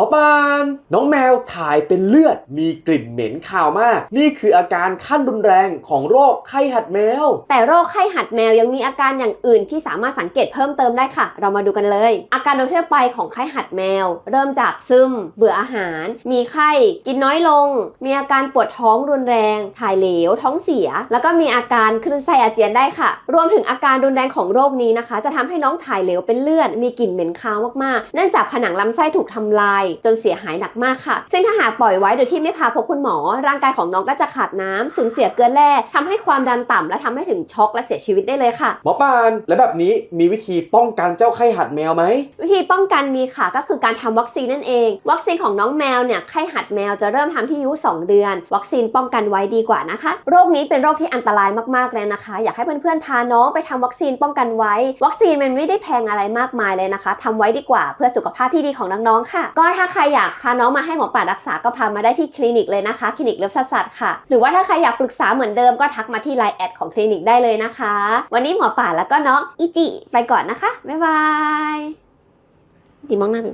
อปานน้องแมวถ่ายเป็นเลือด มีกลิ่นเหม็นคาวมาก นี่คืออาการขั้นรุนแรงของโรคไข้หัดแมว แต่โรคไข้หัดแมวยังมีอาการอย่างอื่นที่สามารถสังเกตเพิ่มเติมได้ค่ะ เรามาดูกันเลย อาการโดยทั่วไปของไข้หัดแมว เริ่มจากซึม เบื่ออาหาร มีไข้ กินน้อยลง มีอาการปวดท้องรุนแรง ถ่ายเหลว ท้องเสีย แล้วก็มีอาการคลื่นไส้อาเจียนได้ค่ะ รวมถึงอาการรุนแรงของโรคนี้นะคะ จะทำให้น้องถ่ายเหลวเป็นเลือด มีกลิ่นเหม็นคาวมากๆ เนื่องจากผนังลำไส้ถูกทำลายจนเสียหายหนักมากค่ะ ซึ่งถ้าหากปล่อยไว้โดยที่ไม่พาพบคุณหมอ ร่างกายของน้องก็จะขาดน้ำสูญเสียเกลือแร่ทำให้ความดันต่ำและทำให้ถึงช็อกและเสียชีวิตได้เลยค่ะหมอปานแล้วแบบนี้มีวิธีป้องกันเจ้าไข้หัดแมวไหมวิธีป้องกันมีค่ะก็คือการทำวัคซีนนั่นเอง วัคซีนของน้องแมวเนี่ยไข้หัดแมวจะเริ่มทำที่อายุ2เดือน วัคซีนป้องกันไว้ดีกว่านะคะ โรคนี้เป็นโรคที่อันตรายมากๆเลยนะคะ อยากให้เพื่อนๆพาน้องไปทำวัคซีนป้องกันไว้ วัคซีนมันไม่ได้แพงอะไรมากมายเลยนะคะทำไว้ดีกว่าเพื่อสุขภาพที่ดีของน้องๆค่ะ ก็ถ้าใครอยากพาน้องมาให้หมอป่ารักษาก็พามาได้ที่คลินิกเลยนะคะ คลินิกเลิฟสัตว์ค่ะ หรือว่าถ้าใครอยากปรึกษาเหมือนเดิมก็ทักมาที่ไลน์แอดของคลินิกได้เลยนะคะ วันนี้หมอป่าแล้วก็น้องอิจิไปก่อนนะคะ บ๊ายบายดีมองหนั่น